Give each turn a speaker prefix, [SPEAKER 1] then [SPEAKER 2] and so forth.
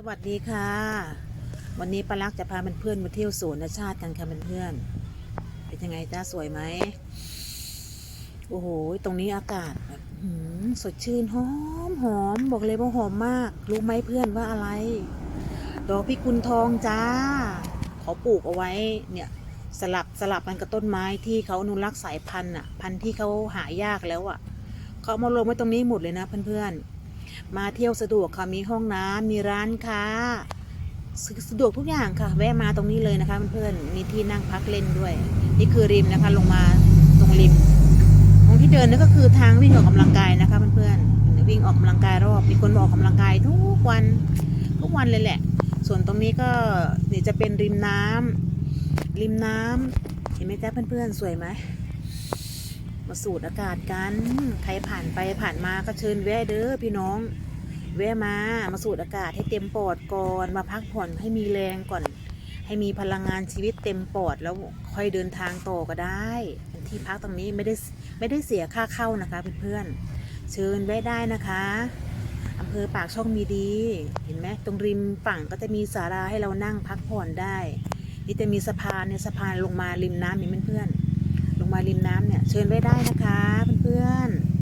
[SPEAKER 1] สวัสดีค่ะ วันนี้ปาลักจะพาเพื่อนๆมาเที่ยวสวนชาติกันค่ะเพื่อนๆเป็นยังไงจ้าสวยไหมโอ้โหตรงนี้อากาศแบบสดชื่นหอมหอมบอกเลยว่าหอมมาก รู้ไหมเพื่อนว่าอะไร ดอกพิกุลทองจ้าเขาปลูกเอาไว้เนี่ยสลับสลับกันกับต้นไม้ที่เขาอนุรักษ์สายพันธุ์อะ พันธุ์ที่เขาหายากแล้วอะเขาเอามาลงไว้ตรงนี้หมดเลยนะเพื่อนๆ มาเที่ยวสะดวกค่ะมีห้องน้ำมีร้านค้าสสะดวกทุกอย่างค่ะ แวะมาตรงนี้เลยนะคะเพื่อนๆมีที่นั่งพักเล่นด้วย นี่คือริมนะคะ ลงมาตรงริม ตรงที่เดินนี่ก็คือทางวิ่งออกกำลังกายนะคะเพื่อนๆวิ่งออกกำลังกายรอบมีคนออกกำลังกายทุกวันทุกวันเลยแหละ ส่วนตรงนี้ก็นี่จะเป็นริมน้ำริมน้ำเห็นไหมจ๊ะเพื่อนๆสวยไหม มาสูดอากาศกัน ใครผ่านไปผ่านมาก็เชิญแวะเด้อพี่น้อง แวะมามาสูดอากาศให้เต็มปอดก่อน มาพักผ่อนให้มีแรงก่อน ให้มีพลังงานชีวิตเต็มปอดแล้วค่อยเดินทางต่อก็ได้ที่พักตรงนี้ไม่ได้ไม่ได้เสียค่าเข้านะคะเพื่อนๆเชิญแวะได้นะคะอำเภอปากช่องมีดี เห็นไหมตรงริมฝั่งก็จะมีศาลาให้เรานั่งพักผ่อนได้ นี่จะมีสะพานเนี่ยสะพานลงมาริมน้ำนี่เพื่อนๆ มาริมน้ำเนี่ยเชิญไว้ได้นะคะเพื่อนๆ